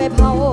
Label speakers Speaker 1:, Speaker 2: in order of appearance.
Speaker 1: ไปเผา